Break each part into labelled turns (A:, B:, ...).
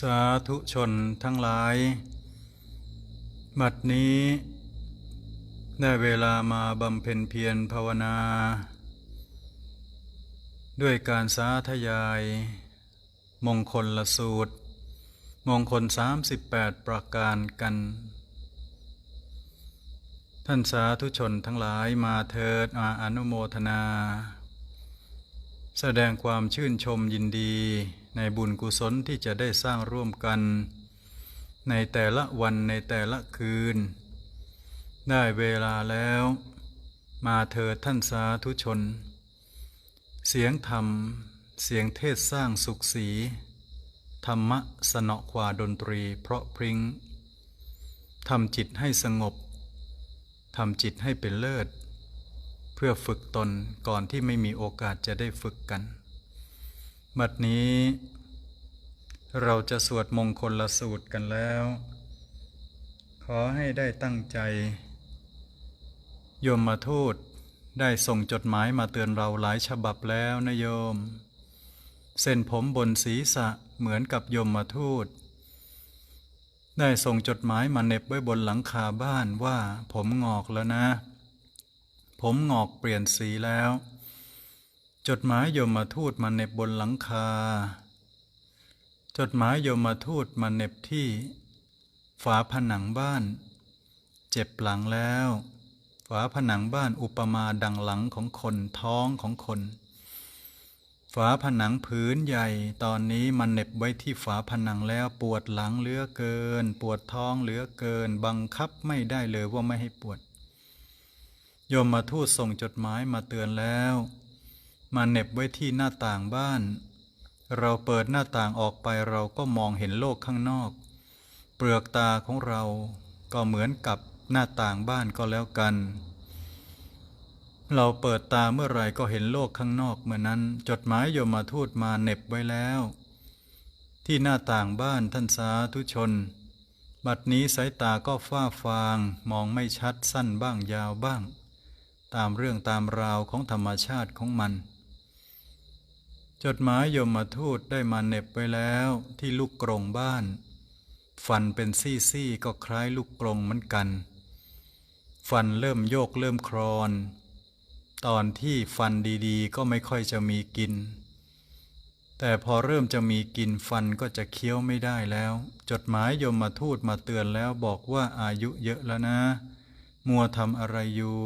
A: สาธุชนทั้งหลาย บัดนี้ ได้เวลามาบำเพ็ญเพียรภาวนา ด้วยการสาธยาย มงคลละสูตร มงคล 38 ประการกัน ท่านสาธุชนทั้งหลายมาเถิดมาอนุโมทนา แสดงความชื่นชมยินดี ในบุญกุศลที่จะได้สร้างร่วมกัน ในแต่ละวันในแต่ละคืน ได้เวลาแล้ว มาเถิดท่านสาธุชน เสียงธรรม เสียงเทศสร้างสุขสี ธรรมะสนอขวาดนตรีเพราะพริง้งทำจิตให้สงบทำจิตให้เป็นเลิศ เพื่อฝึกตนก่อนที่ไม่มีโอกาสจะได้ฝึกกัน บัดนี้เราจะสวดมงคลละสูตรกันแล้ว ขอให้ได้ตั้งใจ โยมมาทูตได้ส่งจดหมายมาเตือนเราหลายฉบับแล้วนะโยม เส้นผมบนศีรษะเหมือนกับโยมมาทูต ได้ส่งจดหมายมาเน็บไว้บนหลังคาบ้านว่าผมงอกแล้วนะ ผมงอกเปลี่ยนสีแล้ว จดหมายโยมมาทูตมาเน็บบนหลังคา จดหมายโยมมาทูตมาเน็บที่ ฝาผนังบ้าน เจ็บหลังแล้ว ฝาผนังบ้านอุปมาดังหลังของคนท้องของคน ฝาผนังผืนใหญ่ตอนนี้มันเน็บไว้ที่ฝาผนังแล้วปวดหลังเหลือเกิน ปวดท้องเหลือเกิน บังคับไม่ได้เลยว่าไม่ให้ปวด โยมมาทูตส่งจดหมายมาเตือนแล้ว มาเน็บไว้ที่หน้าต่างบ้าน เราเปิดหน้าต่างออกไปเราก็มองเห็นโลกข้างนอก เปลือกตาของเราก็เหมือนกับหน้าต่างบ้านก็แล้วกัน เราเปิดตาเมื่อไรก็เห็นโลกข้างนอกเมื่อนั้น จดหมายโยมมาทูตมาเน็บไว้แล้ว ที่หน้าต่างบ้านท่านสาธุชน บัดนี้สายตาก็ฟ้าฟางมองไม่ชัดสั้นบ้างยาวบ้าง ตามเรื่องตามราวของธรรมชาติของมัน จดหมายยมมาทูตได้มาเน็บไว้แล้วที่ลูกกรงบ้าน ฟันเป็นซี่ๆก็คล้ายลูกกรงเหมือนกัน ฟันเริ่มโยกเริ่มครอน ตอนที่ฟันดีๆ ก็ไม่ค่อยจะมีกิน แต่พอเริ่มจะมีกินฟันก็จะเคี้ยวไม่ได้แล้ว จดหมายยมมาทูตมาเตือนแล้วบอกว่าอายุเยอะแล้วนะ มัวทำอะไรอยู่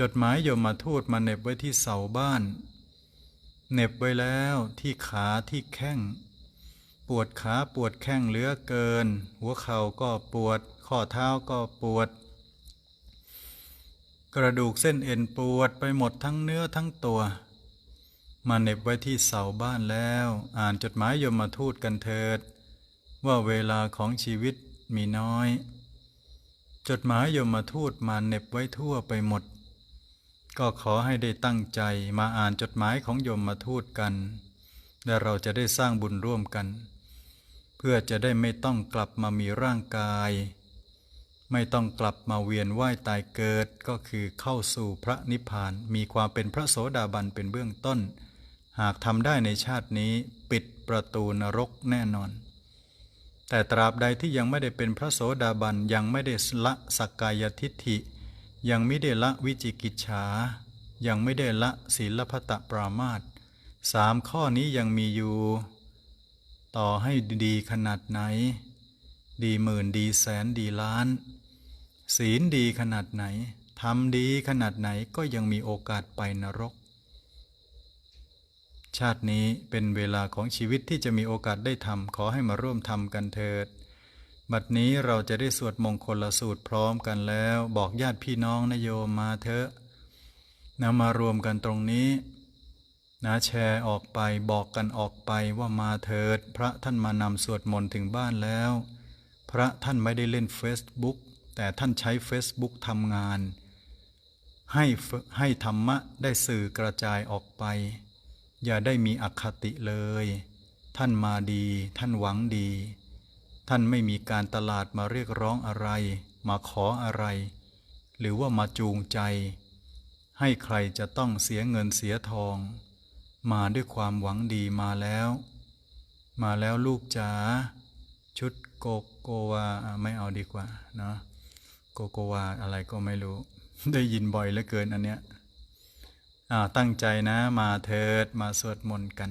A: จดหมายยมมาทูตมาเน็บไว้ที่เสาบ้าน เหน็บไว้แล้วที่ขาที่แข้ง ปวดขาปวดแข้งเหลือเกิน หัวเข่าก็ปวด ข้อเท้าก็ปวด กระดูกเส้นเอ็นปวดไปหมดทั้งเนื้อทั้งตัวมาเหน็บไว้ที่เสาบ้านแล้ว อ่านจดหมายยมมาทูตกันเถิด ว่าเวลาของชีวิตมีน้อย จดหมายยมมาทูตมาเหน็บไว้ทั่วไปหมด ก็ขอให้ได้ตั้งใจมาอ่านจดหมายของโยมมาทูตกัน และเราจะได้สร้างบุญร่วมกัน เพื่อจะได้ไม่ต้องกลับมามีร่างกาย ไม่ต้องกลับมาเวียนว่ายตายเกิดก็คือเข้าสู่พระนิพพาน มีความเป็นพระโสดาบันเป็นเบื้องต้น หากทำได้ในชาตินี้ปิดประตูนรกแน่นอน แต่ตราบใดที่ยังไม่ได้เป็นพระโสดาบันยังไม่ได้ละสักกายทิฏฐิ ยังไม่ได้ละวิจิกิจฉา ยังไม่ได้ละศีลพัตปรามาตสามข้อนี้ยังมีอยู่ ต่อให้ดีขนาดไหน ดีหมื่นดีแสนดีล้าน ศีลดีขนาดไหนทำดีขนาดไหนก็ยังมีโอกาสไปนรก ชาตินี้เป็นเวลาของชีวิตที่จะมีโอกาสได้ทำขอให้มาร่วมทำกันเถิด บัดนี้เราจะได้สวดมงคลละสูตรพร้อมกันแล้ว บอกญาติพี่น้องนโยมมาเถอะนำมารวมกันตรงนี้นะแชร์ออกไปบอกกันออกไปว่ามาเถิด พระท่านมานำสวดมนต์ถึงบ้านแล้ว พระท่านไม่ได้เล่น Facebook แต่ท่านใช้ Facebook ทำงาน ให้ให้ธรรมะได้สื่อกระจายออกไป อย่าได้มีอคติเลย ท่านมาดี ท่านหวังดี ท่านไม่มีการตลาดมาเรียกร้องอะไร มาขออะไร หรือว่ามาจูงใจ ให้ใครจะต้องเสียเงินเสียทอง มาด้วยความหวังดีมาแล้ว มาแล้วลูกจ๋าชุดโกโกวาไม่เอาดีกว่าเนาะโกโกวาอะไรก็ไม่รู้ ได้ยินบ่อยเหลือเกินอันเนี้ยตั้งใจนะมาเถิดมาสวดมนต์กัน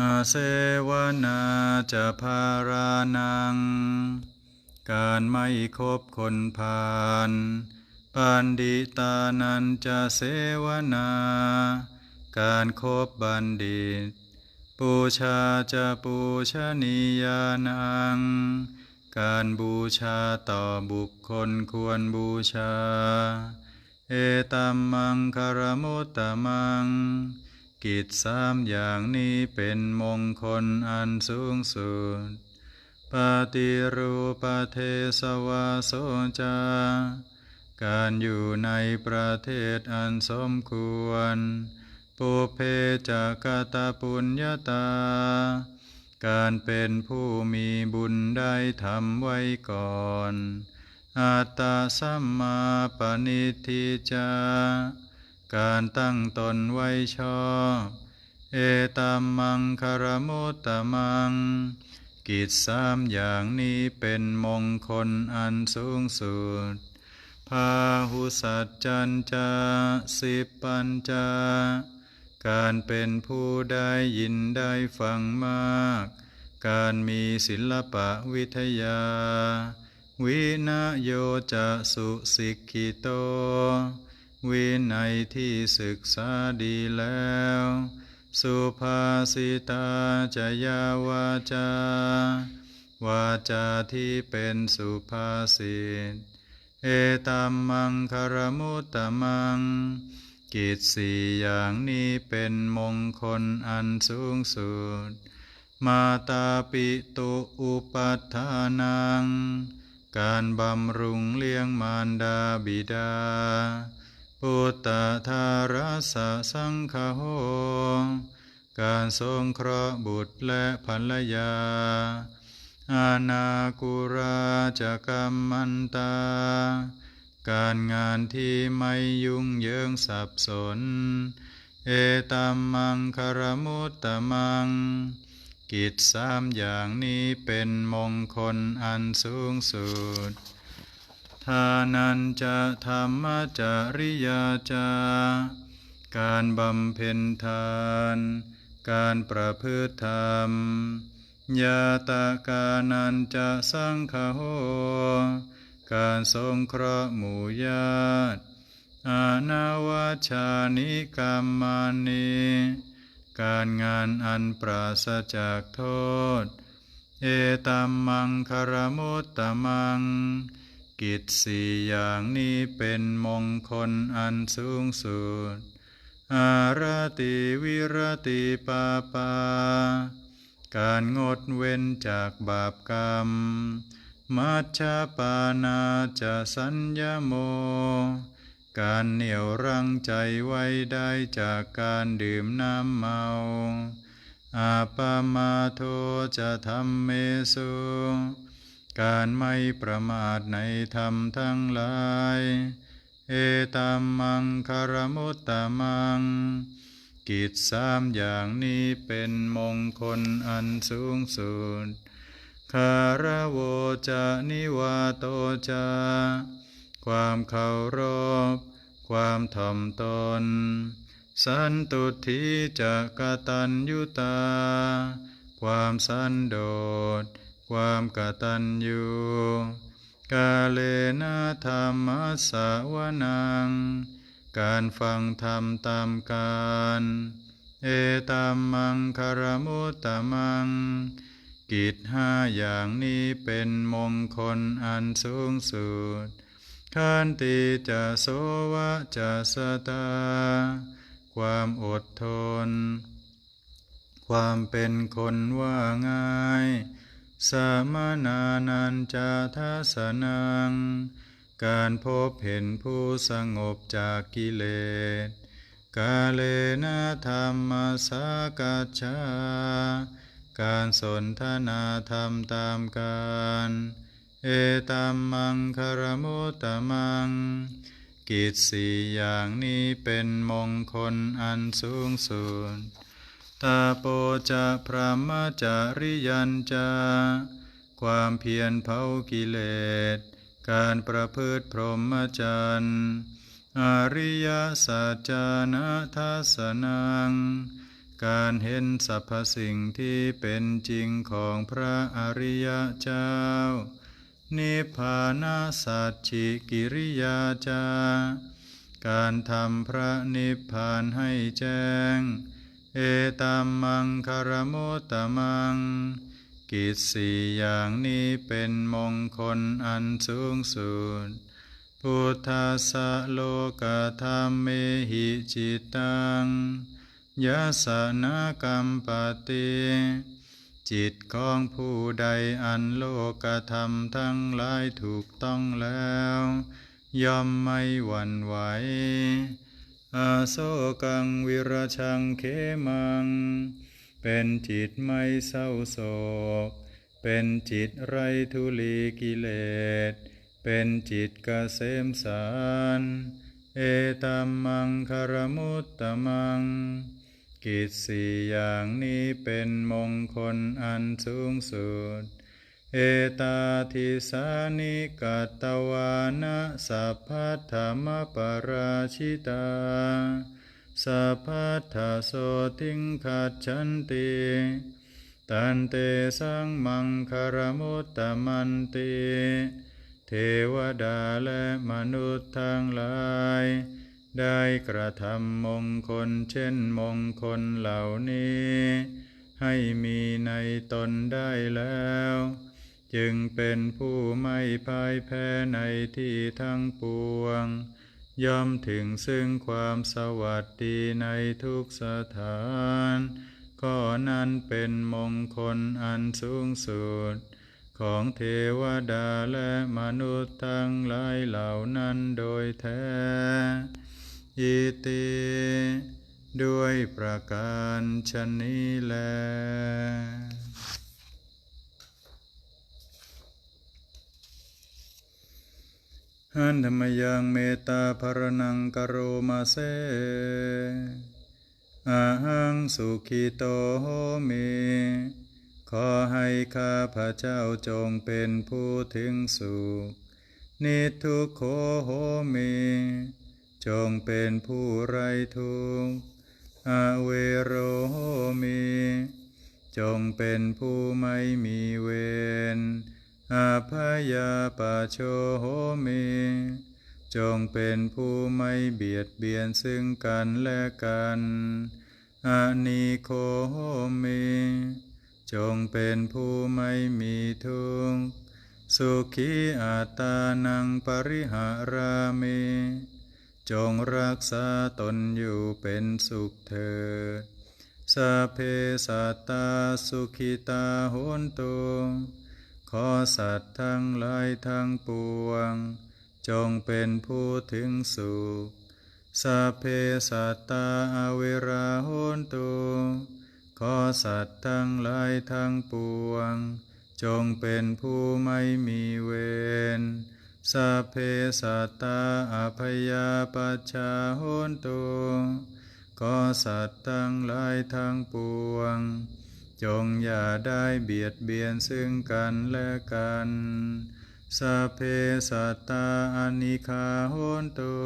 A: อาเสวนาจะพารานัง การไม่คบคนพาลปันดิตานันจะเสวนา การคบบัณฑิต ปูชาจะปูชนียานัง การบูชาต่อบุคคลควรบูชา เอตัมมังคารมุตตมัง กิจสามอย่างนี้เป็นมงคลอันสูงสุด ปฏิรูปเทสวาโสจาการอยู่ในประเทศอันสมควร ปุเพจากตาปุญญาตา การเป็นผู้มีบุญได้ทำไว้ก่อนอัตตาสัมมาปณิทิจา การตั้งตนไว้ชอบเอตัมมังคารมุตตมัง กิจสามอย่างนี้เป็นมงคลอันสูงสุด พาหุสัจจันจาสิปัญจาการเป็นผู้ได้ยินได้ฟังมาก การมีศิลปะวิทยา วินโยจะสุสิกิโต วินัยที่ศึกษาดีแล้ว สุภาสิตาจยาวาจา วาจาที่เป็นสุภาษิต เอตัมมังคารมุตตมัง กิจสี่อย่างนี้เป็นมงคลอันสูงสุด มาตาปิตุอุปัฏฐานัง การบำรุงเลี้ยงมารดาบิดา ปุตตะทารสะสังคโหการทรงเคราะห์บุตรและภรรยา อาณากุราจะกรรมมันตา การงานที่ไม่ยุ่งเหยิงสับสน เอตัมมังคารมุตตมัง กิจสามอย่างนี้เป็นมงคลอันสูงสุดานันจะธรรมจริยาจาการบำเพ็ญทาน การประพฤติธรรมยาตากานันจะสังคโหการสงเคราะห์หมู่ญาติอานาวาชานิกรรมานิการงานอันปราศจากโทษ เอตัมมังคารมุตตมัง กิจสี่อย่างนี้เป็นมงคลอันสูงสุด อารติวิรติปาปา การงดเว้นจากบาปกรรม มัชฌาปานาจะสัญญโม การเหนี่ยวรั้งใจไว้ได้จากการดื่มน้ำเมาอาปามาโทจะทำเมสุ การไม่ประมาทในธรรมทั้งหลาย เอตัมมังคารมุตตมัง กิจสามอย่างนี้เป็นมงคลอันสูงสุด คารโวจะนิวาโตจาความเคารพ ความถ่อมตน สันตุทิจะกตัญยุตา ความสันโดษ ความกตัญญูกาเลนะธรรมสาวนัง การฟังธรรมตามการ เอตัมมังคารมุตตมัง กิจห้าอย่างนี้เป็นมงคลอันสูงสุดขันติจะโสวะจะสตา ความอดทนคความเป็นคนว่าง่าย สามนานันจะทัสนัง การพบเห็นผู้สงบจากกิเลส กาเลนะธรรมสากัจฉาการสนทนาธรรมตามการ เอตัมมังคารมุตตมัง กิจสี่อย่างนี้เป็นมงคลอันสูงสุด ตาโปจะพระมจาริยันจาความเพียรเผากิเลส การประพฤติพรหมจรรย์อริยสัจจานะทัสนัง การเห็นสรรพสิ่งที่เป็นจริงของพระอริยเจ้า นิพพานาสัจฉิกิริยาจา การทำพระนิพพานให้แจ้ง เอตัมมังคารมุตตมัง กิจสี่อย่างนี้เป็นมงคลอันสูงสุด พุทธัสสะโลกธรรมเมหิจิตังยะสนากรรมปติจิตของผู้ใดอันโลกธรรมทั้งหลายถูกต้องแล้ว ย่อมไม่หวั่นไหว อาโศกังวิรชังเขมัง เป็นจิตไม่เศร้าโศก เป็นจิตไรทุลีกิเลส เป็นจิตเกษมสาร เอตัมมังคารมุตตมัง กิจสี่อย่างนี้เป็นมงคลอันสูงสุด เอตาทิสานิกัตตวานะสัพพัทธมปราชิตาสัพพัทธโสติงขัดฉันติตันเตสังมังคารมุตตมันติเทวดาและมนุษย์ทั้งหลาย ได้กระทำมงคลเช่นมงคลเหล่านี้ ให้มีในตนได้แล้ว จึงเป็นผู้ไม่พ่ายแพ้ในที่ทั้งปวง ย่อมถึงซึ่งความสวัสดีในทุกสถานก็นั้นเป็นมงคลอันสูงสุด ของเทวดาและมนุษย์ทั้งหลายเหล่านั้นโดยแท้อิติด้วยประการชนนี้แล หันธรรมยังเมตตาภรนังกโรมาเซอาหังสุขิโตโหมิขอให้ข้าพระเจ้าจงเป็นผู้ถึงสุขนิทุกโขโหมิจงเป็นผู้ไรทุกอาเวโรโหมิจงเป็นผู้ไม่มีเวร อาพยาปะโชโหมิจงเป็นผู้ไม่เบียดเบียนซึ่งกันและกันอานิโคโหมิจงเป็นผู้ไม่มีทุกข์สุขีอัตานังปริหารามิจงรักษาตนอยู่เป็นสุขเถิดสเพสัตตาสุขิตาโหนตุ ขอสัตว์ทั้งหลายทั้งปวง จงเป็นผู้ถึงสุขสัพเพสัตตาอเวราโหนตุขอสัตว์ทั้งหลายทั้งปวง จงเป็นผู้ไม่มีเวรสัพเพสัตตาอภยาปัชชาโหนตุขอสัตว์ทั้งหลายทั้งปวง จงอย่าได้เบียดเบียนซึ่งกันและกันสัพเพสัตตาอนิคาโหนตุ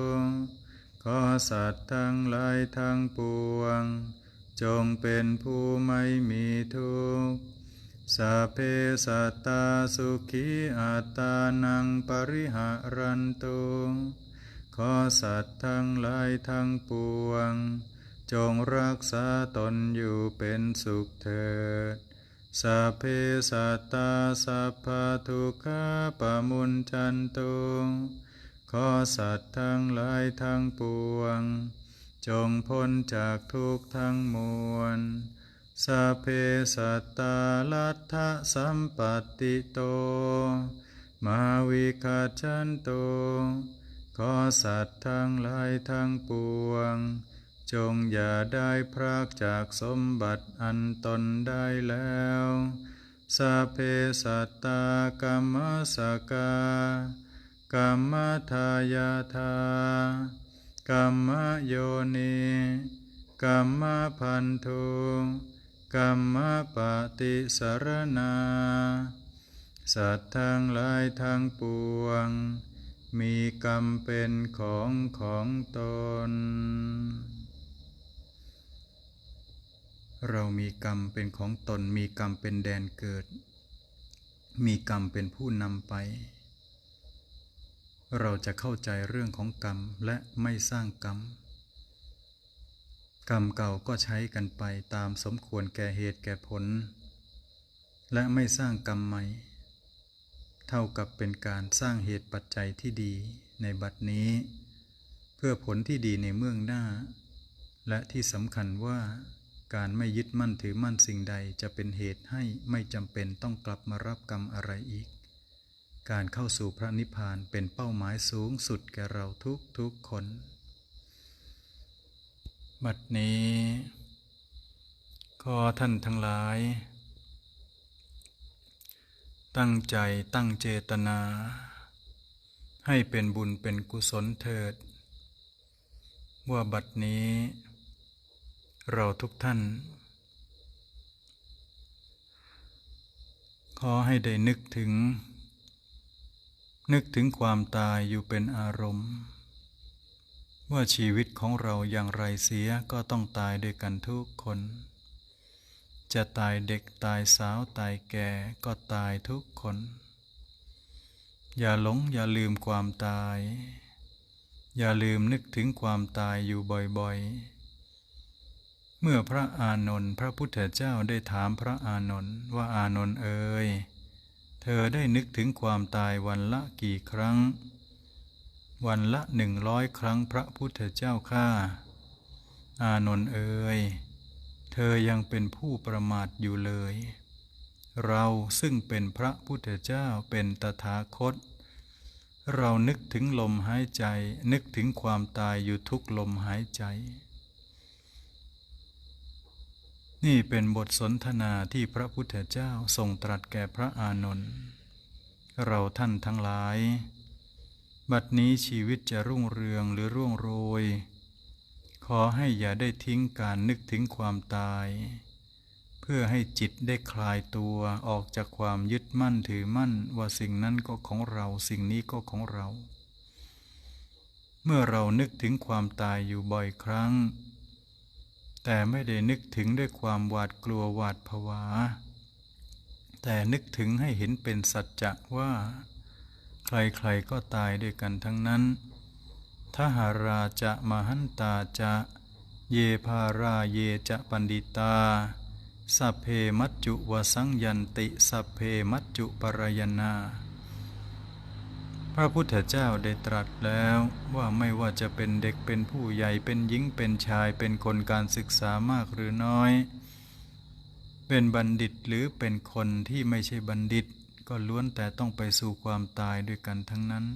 A: ขอสัตว์ทั้งหลายทั้งปวง จงเป็นผู้ไม่มีทุกข์สัพเพสัตตาสุขีอัตตานังปริหารันตุขอสัตว์ทั้งหลายทั้งปวง จงรักษาตนอยู่เป็นสุขเถิดสัพเพสัตตาสัพพะทุกขาปะมุนจันตุขอสัตว์ทั้งหลายทั้งปวง จงพ้นจากทุกข์ทั้งมวลสัพเพสัตตาลัทธสัมปติโต มาวิคาชันโตขอสัตว์ทั้งหลายทั้งปวง จงอย่าได้พรากจากสมบัติอันตนได้แล้วสัพเพสัตตากรรมสกากรรมทายาทากรรมโยนิกรรมพันธุกรรมปฏิสารนา สัตว์ทั้งหลายทั้งปวง มีกรรมเป็นของของตน เรามีกรรมเป็นของตน มีกรรมเป็นแดนเกิด มีกรรมเป็นผู้นำไป เราจะเข้าใจเรื่องของกรรมและไม่สร้างกรรม กรรมเก่าก็ใช้กันไปตามสมควรแก่เหตุแก่ผล และไม่สร้างกรรมใหม่ เท่ากับเป็นการสร้างเหตุปัจจัยที่ดีในบัดนี้ เพื่อผลที่ดีในเมืองหน้า และที่สำคัญว่า การไม่ยึดมั่นถือมั่นสิ่งใดจะเป็นเหตุให้ไม่จำเป็นต้องกลับมารับกรรมอะไรอีก การเข้าสู่พระนิพพานเป็นเป้าหมายสูงสุดแก่เราทุกทุกคน บัดนี้ขอท่านทั้งหลาย ตั้งใจตั้งเจตนา ให้เป็นบุญเป็นกุศลเถิด ว่าบัดนี้ เราทุกท่าน ขอให้ได้นึกถึง นึกถึงความตายอยู่เป็นอารมณ์ ว่าชีวิตของเราอย่างไรเสียก็ต้องตายด้วยกันทุกคน จะตายเด็กตายสาวตายแก่ก็ตายทุกคน อย่าหลงอย่าลืมความตาย อย่าลืมนึกถึงความตายอยู่บ่อยๆ เมื่อพระอานนท์พระพุทธเจ้าได้ถามพระอานนท์ว่าอานนท์เอ๋ยเธอได้นึกถึงความตายวันละกี่ครั้ง วันละหนึ่งร้อยครั้งพระพุทธเจ้าข้าอานนท์เอ๋ยเธอยังเป็นผู้ประมาทอยู่เลย เราซึ่งเป็นพระพุทธเจ้าเป็นตถาคต เรานึกถึงลมหายใจนึกถึงความตายอยู่ทุกลมหายใจ นี่เป็นบทสนทนาที่พระพุทธเจ้าทรงตรัสแก่พระอานนท์เราท่านทั้งหลาย บัดนี้ชีวิตจะรุ่งเรืองหรือร่วงโรย ขอให้อย่าได้ทิ้งการนึกถึงความตาย เพื่อให้จิตได้คลายตัวออกจากความยึดมั่นถือมั่นว่าสิ่งนั้นก็ของเราสิ่งนี้ก็ของเรา เมื่อเรานึกถึงความตายอยู่บ่อยครั้ง แต่ไม่ได้นึกถึงด้วยความหวาดกลัวหวาดผวา แต่นึกถึงให้เห็นเป็นสัจจะว่า ใครๆก็ตายด้วยกันทั้งนั้นทหาราจะมหันตาจะ เยภาราเยจะปันดิตา สัพเพมัจจุวสังยันติ สัพเพมัจจุปรายนา พระพุทธเจ้าได้ตรัสแล้วว่าไม่ว่าจะเป็นเด็กเป็นผู้ใหญ่เป็นหญิงเป็นชายเป็นคนการศึกษามากหรือน้อย เป็นบัณฑิตหรือเป็นคนที่ไม่ใช่บัณฑิต ก็ล้วนแต่ต้องไปสู่ความตายด้วยกันทั้งนั้น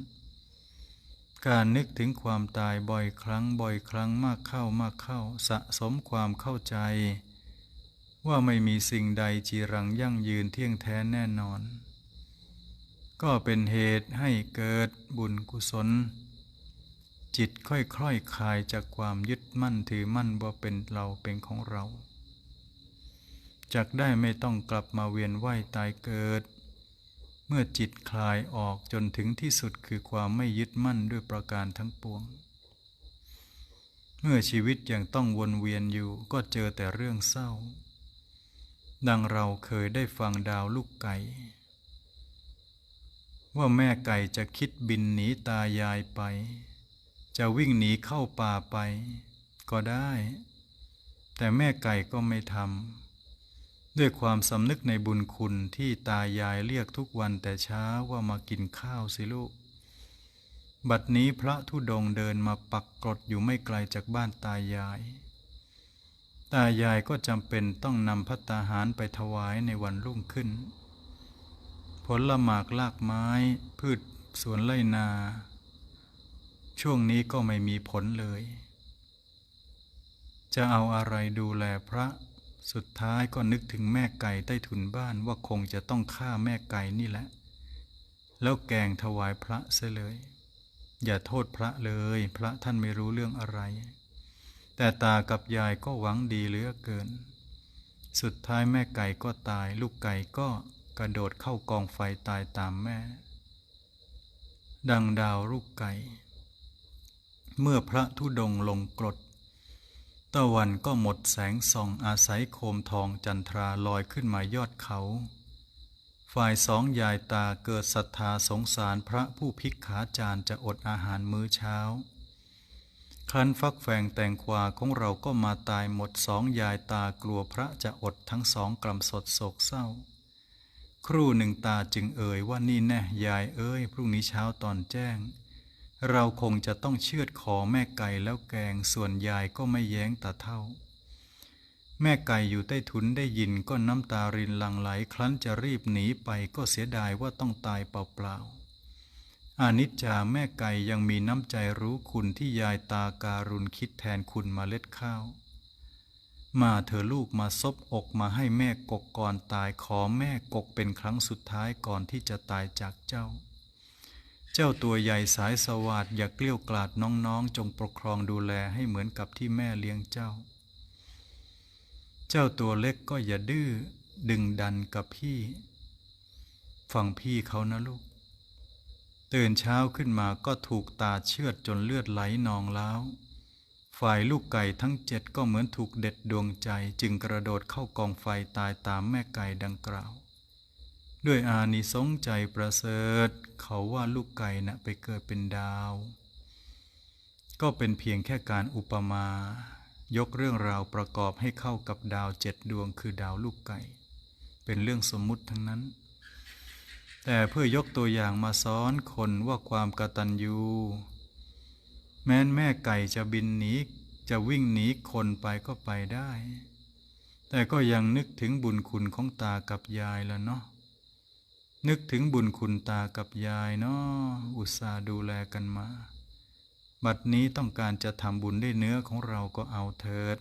A: การนึกถึงความตายบ่อยครั้งบ่อยครั้งมากเข้ามากเข้าสะสมความเข้าใจ ว่าไม่มีสิ่งใดจีรังยั่งยืนเที่ยงแท้แน่นอน ก็เป็นเหตุให้เกิดบุญกุศล จิตค่อยๆคคลายจากความยึดมั่นถือมั่นว่าเป็นเราเป็นของเราจักได้ไม่ต้องกลับมาเวียนว่ายตายเกิด เมื่อจิตคลายออกจนถึงที่สุดคือความไม่ยึดมั่นด้วยประการทั้งปวง เมื่อชีวิตยังต้องวนเวียนอยู่ก็เจอแต่เรื่องเศร้า ดังเราเคยได้ฟังดาวลูกไก่ ว่าแม่ไก่จะคิดบินหนีตายายไป จะวิ่งหนีเข้าป่าไป ก็ได้ แต่แม่ไก่ก็ไม่ทำด้วยความสำนึกในบุญคุณที่ตายายเรียกทุกวันแต่เช้าว่ามากินข้าวสิลูก บัดนี้พระธุดงเดินมาปักกรดอยู่ไม่ไกลจากบ้านตายายตตายายก็จำเป็นต้องนำพัตตาหารไปถวายในวันรุ่งขึ้น ผลละหมากลากไม้ พืชสวนไร่นา ช่วงนี้ก็ไม่มีผลเลย จะเอาอะไรดูแลพระสุดท้ายก็นึกถึงแม่ไก่ใต้ถุนบ้านว่าคงจะต้องฆ่าแม่ไก่นี่แหละ แล้วแกงถวายพระเสียเลย อย่าโทษพระเลย พระท่านไม่รู้เรื่องอะไร แต่ตากับยายก็หวังดีเหลือเกิน สุดท้ายแม่ไก่ก็ตาย ลูกไก่ก็ กระโดดเข้ากองไฟตายตามแม่ ดังดาวลูกไก่ เมื่อพระธุดงค์ลงกรด ตะวันก็หมดแสงส่องอาศัยโคมทองจันทราลอยขึ้นมายอดเขา ฝ่ายสองยายตาเกิดศรัทธาสงสารพระผู้พิกขาจารย์จะอดอาหารมื้อเช้าครั้นฟักแฟงแตงควาของเราก็มาตายหมดสองยายตากลัวพระจะอดทั้งสองกลำสดโศกเศร้า ครู่หนึ่งตาจึงเอ่ยว่านี่แน่ยายเอ้ย พรุ่งนี้เช้าตอนแจ้ง เราคงจะต้องเชือดคอแม่ไก่แล้วแกงส่วนยายก็ไม่แย้งตาเท่า แม่ไก่อยู่ใต้ถุนได้ยินก็น้ำตารินหลั่งไหลครั้นจะรีบหนีไปก็เสียดายว่าต้องตายเปล่าๆอานิจจาแม่ไก่ยังมีน้ำใจรู้คุณที่ยายตาการุณคิดแทนคุณมาเล็ดข้าว มาเธอลูกมาซบอกมาให้แม่กกก่อนตายขอแม่กกเป็นครั้งสุดท้ายก่อนที่จะตายจากเจ้า เจ้าตัวใหญ่สายสวัสดอย่าเกลี้ยวกล่อดน้องๆ จงปกครองดูแลให้เหมือนกับที่แม่เลี้ยงเจ้า เจ้าตัวเล็กก็อย่าดื้อดึงดันกับพี่ ฟังพี่เขานะลูก ตื่นเช้าขึ้นมาก็ถูกตาเชือดจนเลือดไหลนองแล้ว ฝ่ายลูกไก่ทั้งเจ็ดก็เหมือนถูกเด็ดดวงใจ จึงกระโดดเข้ากองไฟตายตามแม่ไก่ดังกล่าว ด้วยอานิสงส์ใจประเสริฐ เขาว่าลูกไก่นะ่ะไปเกิดเป็นดาว ก็เป็นเพียงแค่การอุปมา ยกเรื่องราวประกอบให้เข้ากับดาวเจ็ดดวงคือดาวลูกไก่ เป็นเรื่องสมมุติทั้งนั้น แต่เพื่อยกตัวอย่างมาสอนคนว่าความกตัญญู แม้นแม่ไก่จะบินหนีจะวิ่งหนีคนไปก็ไปได้ แต่ก็ยังนึกถึงบุญคุณของตากับยายล้วเนาะนึกถึงบุญคุณตากับยายเนาะอุตส่าห์ดูแลกันมา บัดนี้ต้องการจะทำบุญด้วยเนื้อของเราก็เอาเถิด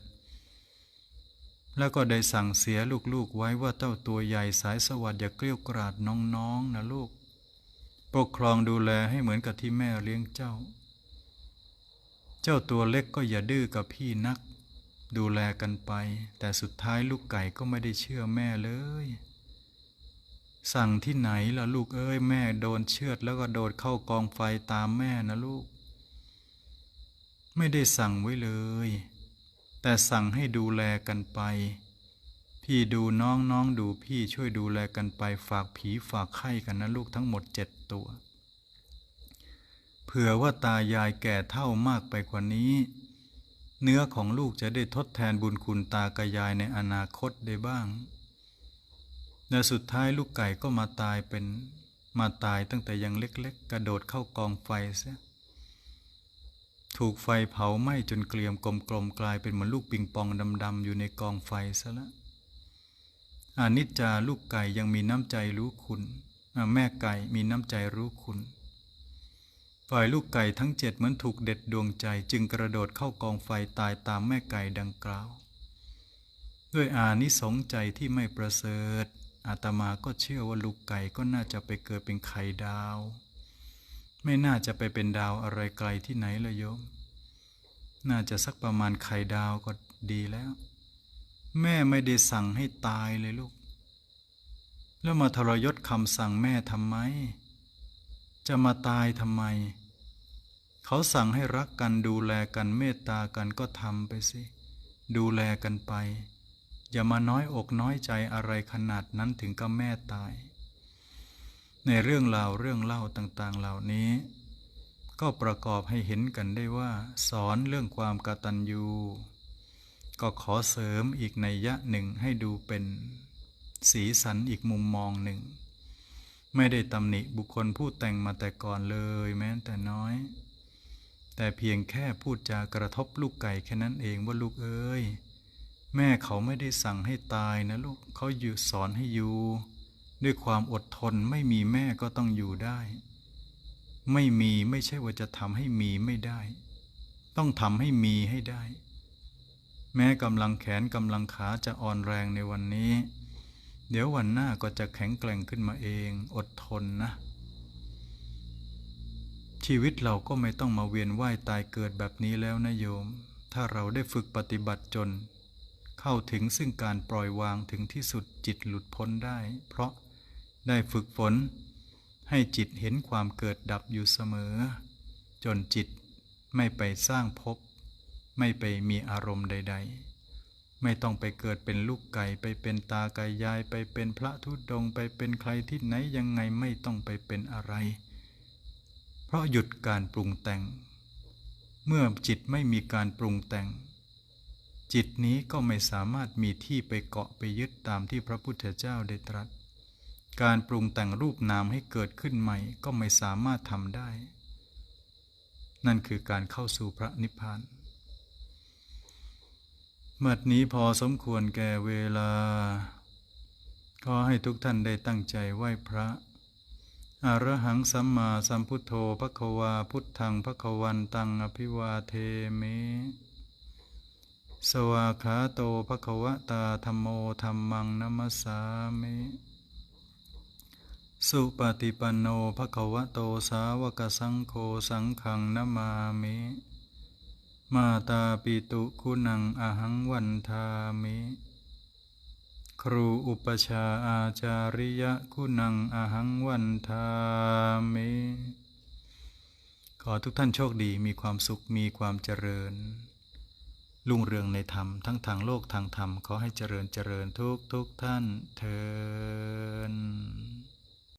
A: แล้วก็ได้สั่งเสียลูกๆไว้ว่าเต้าตัวใหญ่สายสวัสดิ์อย่าเกลี้ยวกราดน้องๆนะลูก ปกครองดูแลให้เหมือนกับที่แม่เลี้ยงเจ้า เจ้าตัวเล็กก็อย่าดื้อกับพี่นัก ดูแลกันไป แต่สุดท้ายลูกไก่ก็ไม่ได้เชื่อแม่เลย สั่งที่ไหนล่ะลูกเอ้ยแม่โดนเชือดแล้วก็โดดเข้ากองไฟตามแม่นะลูก ไม่ได้สั่งไว้เลย แต่สั่งให้ดูแลกันไป พี่ดูน้องน้องดูพี่ช่วยดูแลกันไปฝากผีฝากไข้กันนะลูกทั้งหมดเจ็ดตัว ผื่อว่าตายายแก่เท่ามากไปกว่านี้ เนื้อของลูกจะได้ทดแทนบุญคุณตากับยายในอนาคตได้บ้างและสุดท้ายลูกไก่ก็มาตายเป็นมาตายตั้งแต่ยังเล็ก ๆ กระโดดเข้ากองไฟเสียถูกไฟเผาไหม้จนเกลียมกลมๆกลายเป็นเหมือนลูกปิงปองดำๆอยู่ในกองไฟซะล้วอานิจจาลูกไก่ยังมีน้ำใจรู้คุณ แม่ไก่มีน้ำใจรู้คุณ ฝ่ายลูกไก่ทั้งเจ็ดเหมือนถูกเด็ดดวงใจจึงกระโดดเข้ากองไฟตายตามแม่ไก่ดังกล่าว ด้วยอานิสงใจที่ไม่ประเสริฐอาตมาก็เชื่อว่าลูกไก่ก็น่าจะไปเกิดเป็นไข่ดาว ไม่น่าจะไปเป็นดาวอะไรไกลที่ไหนเลยโยม น่าจะสักประมาณไข่ดาวก็ดีแล้ว แม่ไม่ได้สั่งให้ตายเลยลูก แล้วมาทรยศคำสั่งแม่ทำไม จะมาตายทำไม เขาสั่งให้รักกันดูแลกันเมตตากันก็ทำไปสิ ดูแลกันไป อย่ามาน้อยอกน้อยใจอะไรขนาดนั้นถึงกับแม่ตาย ในเรื่องราวเรื่องเล่าต่างๆเหล่านี้ ก็ประกอบให้เห็นกันได้ว่า สอนเรื่องความกตัญญูก็ขอเสริมอีกในยะหนึ่งให้ดูเป็น สีสันอีกมุมมองหนึ่ง ไม่ได้ตำหนิบุคคลผู้แต่งมาแต่ก่อนเลยแม้แต่น้อย แต่เพียงแค่พูดจากระทบลูกไก่แค่นั้นเองว่าลูกเอ้ยแม่เขาไม่ได้สั่งให้ตายนะลูกเขาอยู่สอนให้อยู่ ด้วยความอดทนไม่มีแม่ก็ต้องอยู่ได้ ไม่มีไม่ใช่ว่าจะทำให้มีไม่ได้ ต้องทำให้มีให้ได้ แม้กำลังแขนกำลังขาจะอ่อนแรงในวันนี้ เดี๋ยววันหน้าก็จะแข็งแกร่งขึ้นมาเอง อดทนนะ ชีวิตเราก็ไม่ต้องมาเวียนว่ายตายเกิดแบบนี้แล้วนะโยม ถ้าเราได้ฝึกปฏิบัติจน เข้าถึงซึ่งการปล่อยวางถึงที่สุดจิตหลุดพ้นได้ เพราะได้ฝึกฝน ให้จิตเห็นความเกิดดับอยู่เสมอ จนจิตไม่ไปสร้างภพไม่ไปมีอารมณ์ใด ๆ ไม่ต้องไปเกิดเป็นลูกไก่ไปเป็นตาไก่ยายไปเป็นพระทุดงค์ไปเป็นใครที่ไหนยังไงไม่ต้องไปเป็นอะไร เพราะหยุดการปรุงแต่ง เมื่อจิตไม่มีการปรุงแต่ง จิตนี้ก็ไม่สามารถมีที่ไปเกาะไปยึดตามที่พระพุทธเจ้าได้ตรัส การปรุงแต่งรูปนามให้เกิดขึ้นใหม่ก็ไม่สามารถทำได้ นั่นคือการเข้าสู่พระนิพพาน มื่อนี้พอสมควรแก่เวลา ขอให้ทุกท่านได้ตั้งใจไหว้พระอรหังสัมมาสัมพุทโธพระควาพุทธังพระควันตังอภิวาเทมิสวาขาโตภควตาธรรมโมธรรมังนัมสามิสุปฏิปันโนภควโตสาวกสังโฆสังขังนามามิ มาตาปิตุคุณังอหังวันทามิ ครูอุปชาอาจาริยะคุณังอหังวันทามิ ขอทุกท่านโชคดีมีความสุขมีความเจริญ รุ่งเรืองในธรรมทั้งทางโลกทางธรรมขอให้เจริญเจริญทุกทุกท่านเทอ